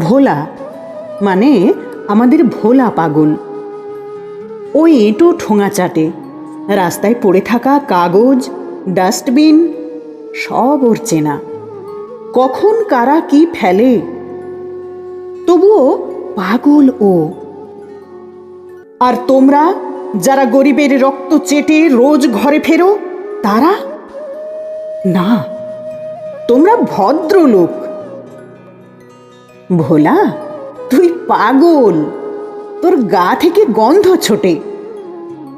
ভোলা মানে আমাদের ভোলা পাগল। ওই এঁটো ঠোঙা চাটে, রাস্তায় পড়ে থাকা কাগজ, ডাস্টবিন, সব ওর চেনা। কখন কারা কি ফেলে? তবুও পাগল ও। আর তোমরা যারা গরিবের রক্ত চেটে রোজ ঘরে ফেরো, তারা? না, তোমরা ভদ্রলোক। ভোলা, তুই পাগল। তোর গা থেকে গন্ধ ছোটে।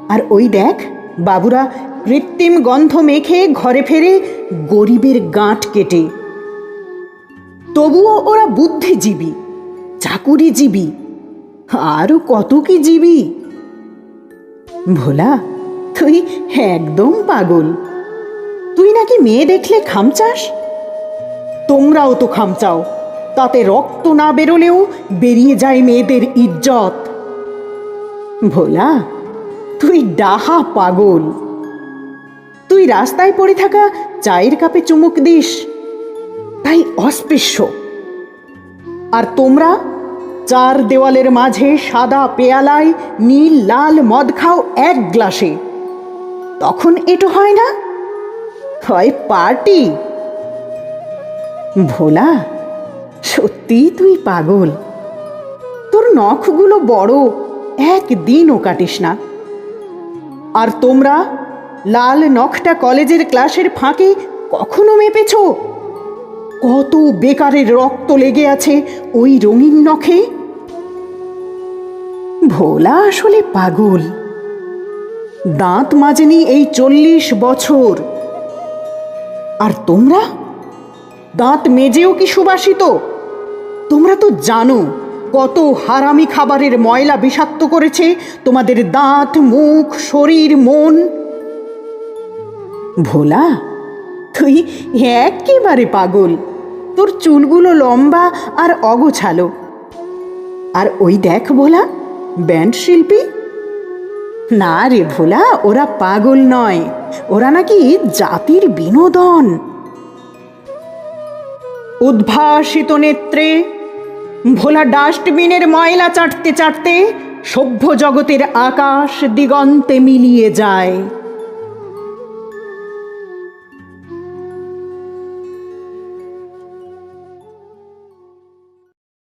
আর ওই দেখ, বাবুরা কৃত্রিম গন্ধ মেখে ঘরে ফেরে গরিবের গাঁট কেটে। তবুও ওরা বুদ্ধিজীবী, চাকুরিজীবী আরও কত কি জীবী? ভোলা, তুই একদম পাগল। তুই নাকি মেয়ে দেখলে খামচাস? তোমরাও তো খামচাও। তাতে রক্ত না বেরোলেও বেরিয়ে যায় মেয়েদের ইজ্জত। ভোলা, তুই ডাহা পাগল। তুই রাস্তায় পড়ে থাকা চায়ের কাপে চুমুক দিস, তাই অস্পৃশ্য। আর তোমরা, চার দেওয়ালের মাঝে সাদা পেয়ালায় নীল লাল মদ খাও এক গ্লাসে। তখন এটো হয় না? হয় পার্টি। ভোলা সত্যি তুই পাগল? তোর নখগুলো বড়, একদিনও কাটিস না। আর তোমরা লাল নখটা কলেজের ক্লাসের ফাঁকে কখনো মেপেছ? কত বেকারের রক্ত লেগে আছে ওই রঙিন নখে? ভোলা আসলে পাগল। দাঁত মাজেনি এই চল্লিশ বছর। আর তোমরা? দাঁত মেজেও কি সুবাসিত? তোমরা তো জানো, কত হারামি খাবারের ময়লা বিষাক্ত করেছে তোমাদের দাঁত, মুখ, শরীর, মন। ভোলা, তুই একেবারে পাগল। তোর চুলগুলো লম্বা আর অগোছালো। আর ওই দেখ ভোলা, ব্যান্ড শিল্পী। না রে ভোলা, ওরা পাগল নয়, ওরা নাকি জাতির বিনোদন। উদ্ভাসিত নেত্রে ভোলা ডাস্টবিনের ময়লা চাটতে চাটতে সভ্য জগতের আকাশ দিগন্তে মিলিয়ে যায়।